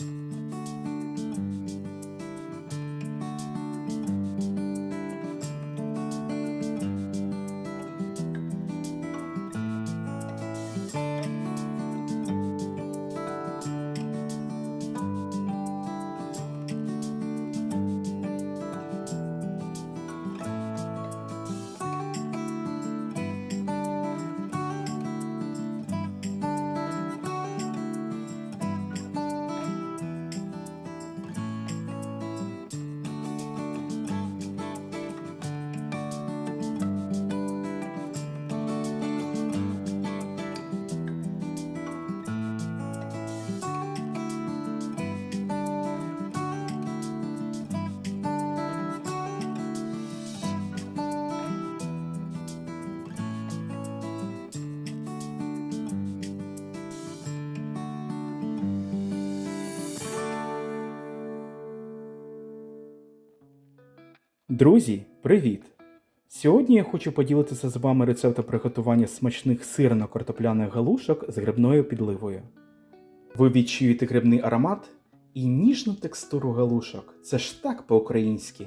Mm-hmm. Друзі, привіт! Сьогодні я хочу поділитися з вами рецептом приготування смачних сирно-картопляних галушок з грибною підливою. Ви відчуєте грибний аромат і ніжну текстуру галушок. Це ж так по-українськи.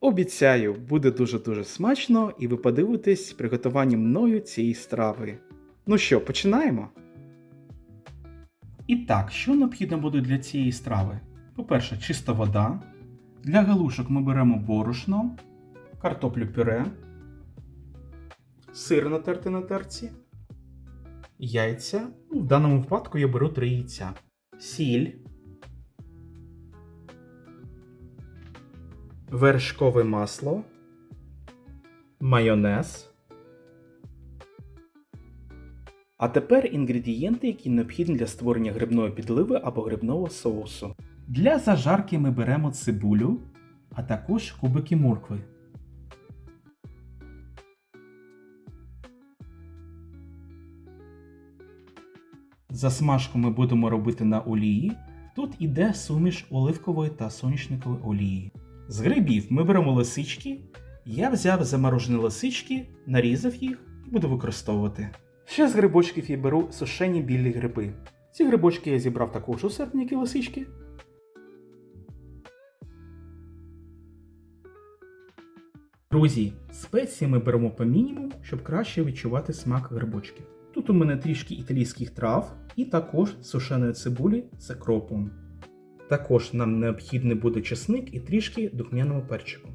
Обіцяю, буде дуже-дуже смачно, і ви подивитесь приготування мною цієї страви. Ну що, починаємо? І так, що необхідно буде для цієї страви? По-перше, чиста вода. Для галушок ми беремо борошно, картоплю пюре, сир натертий на терці, яйця. Ну, в даному випадку я беру 3 яйця, сіль, вершкове масло, майонез. А тепер інгредієнти, які необхідні для створення грибної підливи або грибного соусу. Для зажарки ми беремо цибулю, а також кубики моркви. Засмажку ми будемо робити на олії. Тут іде суміш оливкової та соняшникової олії. З грибів ми беремо лисички. Я взяв заморожені лисички, нарізав їх і буду використовувати. Ще з грибочків я беру сушені білі гриби. Ці грибочки я зібрав також у серпні, лисички. Друзі, спеції ми беремо по мінімуму, щоб краще відчувати смак грибочків. Тут у мене трішки італійських трав і також сушеної цибулі з кропом. Також нам необхідний буде чесник і трішки духмяного перчику.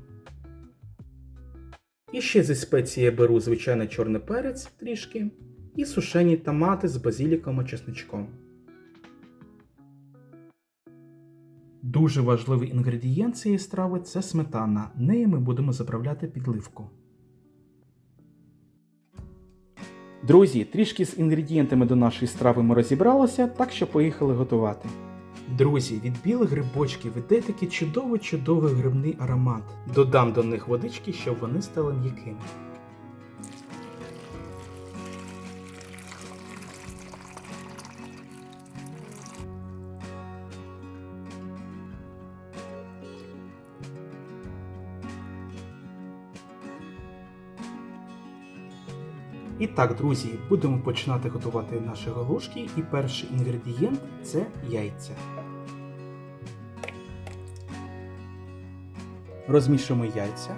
І ще зі спеції я беру звичайний чорний перець трішки і сушені томати з базіліком і чесничком. Дуже важливий інгредієнт цієї страви це сметана. Нею ми будемо заправляти підливку. Друзі, трішки з інгредієнтами до нашої страви ми розібралися, так що поїхали готувати. Друзі, від білих грибочків іде такий чудовий-чудовий грибний аромат. Додам до них водички, щоб вони стали м'якими. І так, друзі, будемо починати готувати наші галушки. І перший інгредієнт це яйця. Розмішуємо яйця.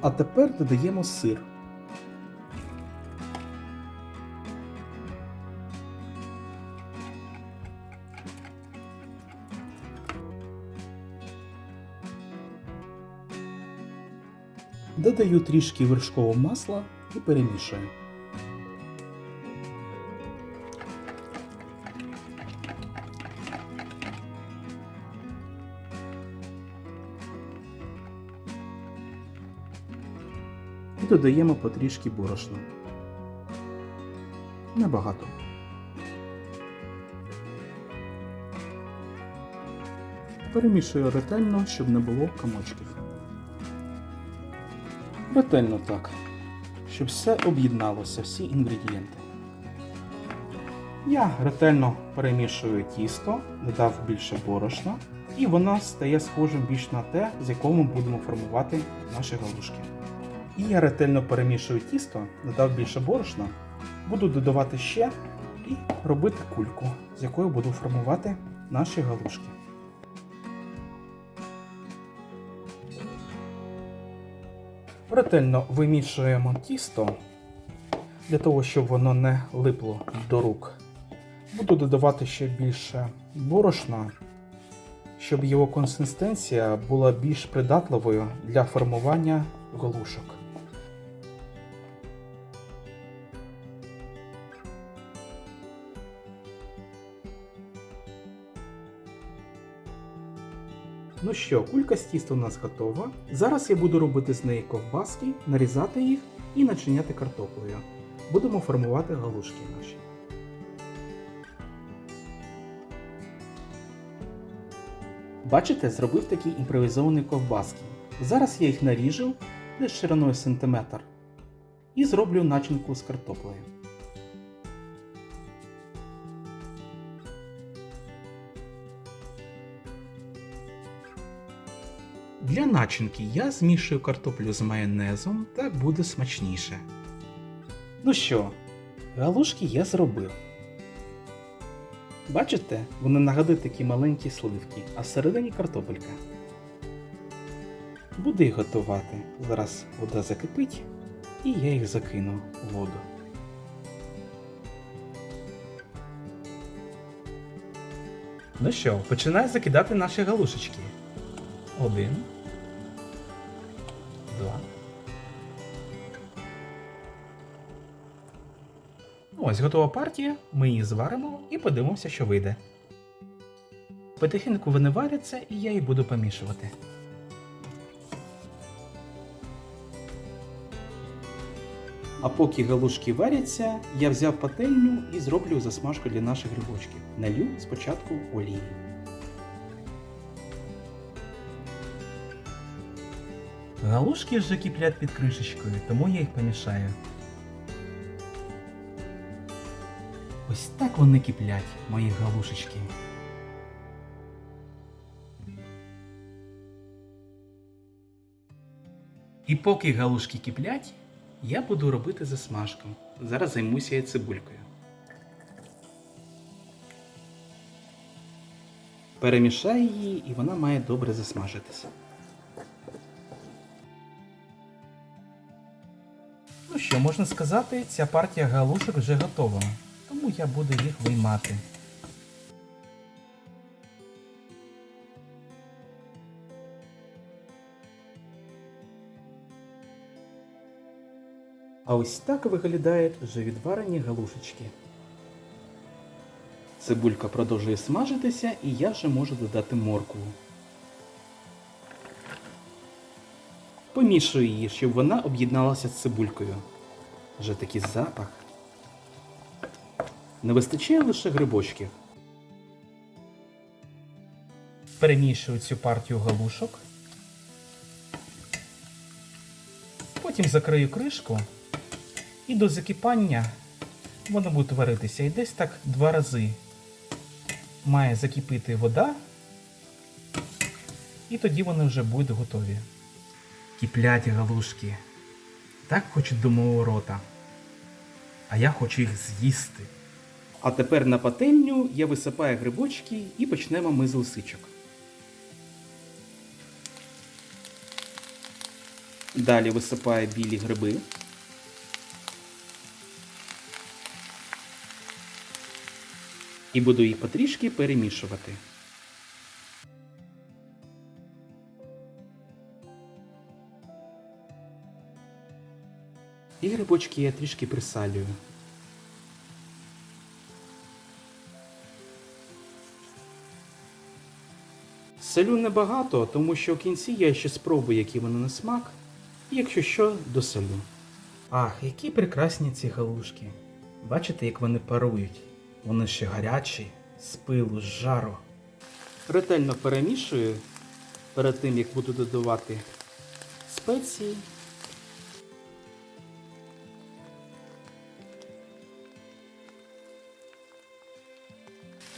А тепер додаємо сир. Додаю трішки вершкового масла і перемішую. І додаємо потрішки борошна. Небагато. Перемішую ретельно, щоб не було комочків. Ретельно так, щоб все об'єдналося, всі інгредієнти. Я ретельно перемішую тісто, додав більше борошна і воно стає схожим більш на те, з якого ми будемо формувати наші галушки. І я ретельно перемішую тісто, додав більше борошна, буду додавати ще і робити кульку, з якою буду формувати наші галушки. Ретельно вимішуємо тісто для того, щоб воно не липло до рук. Буду додавати ще більше борошна, щоб його консистенція була більш придатливою для формування галушок. Ну що, кулька з тіста у нас готова. Зараз я буду робити з неї ковбаски, нарізати їх і начиняти картоплею. Будемо формувати галушки наші. Бачите, зробив такі імпровізовані ковбаски. Зараз я їх наріжу десь шириною сантиметр і зроблю начинку з картоплею. Для начинки я змішую картоплю з майонезом, так буде смачніше. Ну що, галушки я зробив. Бачите, вони нагадують такі маленькі сливки, а всередині картопелька. Буду їх готувати. Зараз вода закипить і я їх закину у воду. Ну що, починаю закидати наші галушечки. Один. Ось готова партія. Ми її зваримо і подивимося, що вийде. Потихеньку вони варяться, і я їх буду помішувати. А поки галушки варяться, я взяв пательню і зроблю засмажку для наших грибочків. Налью спочатку олії. Галушки вже киплять під кришечкою, тому я їх помішаю. Ось так вони киплять, мої галушечки. І поки галушки киплять, я буду робити засмажку. Зараз займуся я цибулькою. Перемішаю її і вона має добре засмажитися. Ну що, можна сказати, ця партія галушок вже готова, тому я буду їх виймати. А ось так виглядають вже відварені галушечки. Цибулька продовжує смажитися і я вже можу додати моркву. Помішую її, щоб вона об'єдналася з цибулькою. Вже такий запах. Не вистачає лише грибочків. Перемішую цю партію галушок. Потім закрию кришку і до закипання воно буде варитися. І десь так два рази має закипіти вода, і тоді вони вже будуть готові. Киплять галушки. Так хочуть до мого рота. А я хочу їх з'їсти. А тепер на пательню я висипаю грибочки і почнемо ми з лисичок. Далі висипаю білі гриби. І буду їх потрішки перемішувати. І грибочки я трішки присалюю. Солю небагато, тому що в кінці я ще спробую, які вони на смак, і якщо що, досолю. Ах, які прекрасні ці галушки. Бачите, як вони парують. Вони ще гарячі, з пилу, з жару. Ретельно перемішую перед тим, як буду додавати спеції.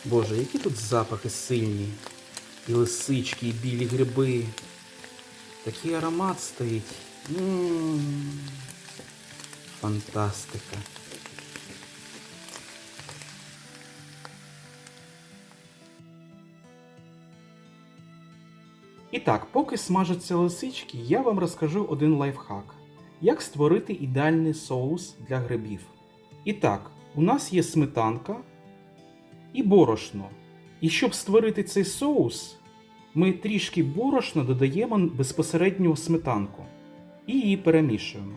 Боже, які тут запахи сильні. І лисички, і білі гриби. Такий аромат стоїть. М, Фантастика. І так, поки смажаться лисички, я вам розкажу один лайфхак. Як створити ідеальний соус для грибів. І так, у нас є сметанка і борошно. І щоб створити цей соус, ми трішки борошна додаємо безпосередньо у сметанку і її перемішуємо.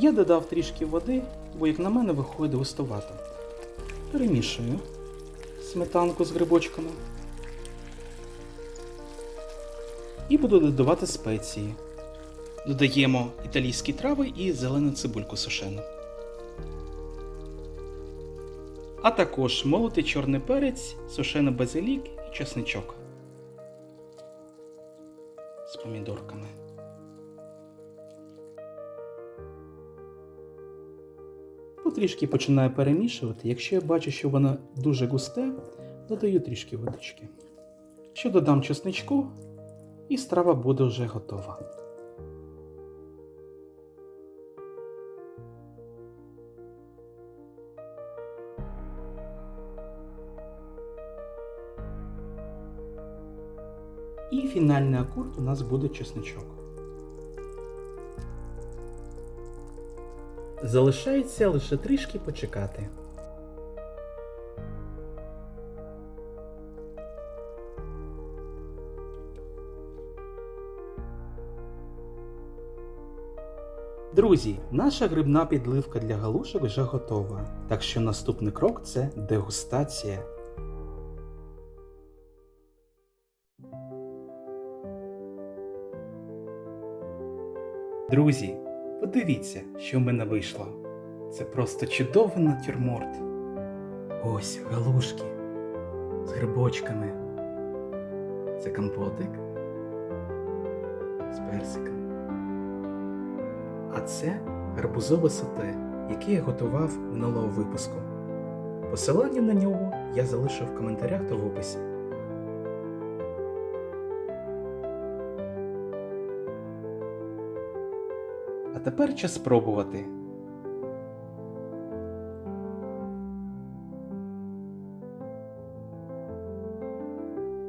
Я додав трішки води, бо, як на мене, виходить густовато. Перемішую сметанку з грибочками. І буду додавати спеції. Додаємо італійські трави і зелену цибульку сушену. А також молотий чорний перець, сушений базилік і чесничок з помідорками. Потрішки починаю перемішувати. Якщо я бачу, що воно дуже густе, додаю трішки водички. Ще додам чесничку, і страва буде вже готова. І фінальний акорд у нас буде чесничок. Залишається лише трішки почекати. Друзі, наша грибна підливка для галушок вже готова. Так що наступний крок це дегустація. Друзі, подивіться, що в мене вийшло. Це просто чудовий натюрморт. Ось галушки з грибочками. Це компотик з персиком. А це гарбузове соте, яке я готував минулого випуску. Посилання на нього я залишу в коментарях та в описі. А тепер час спробувати.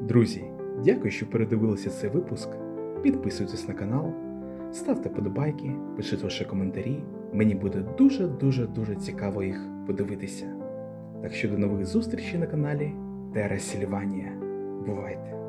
Друзі, дякую, що передивилися цей випуск. Підписуйтесь на канал, ставте подобайки, пишіть ваші коментарі. Мені буде дуже-дуже дуже цікаво їх подивитися. Так що до нових зустрічей на каналі Тера Сільванія. Бувайте!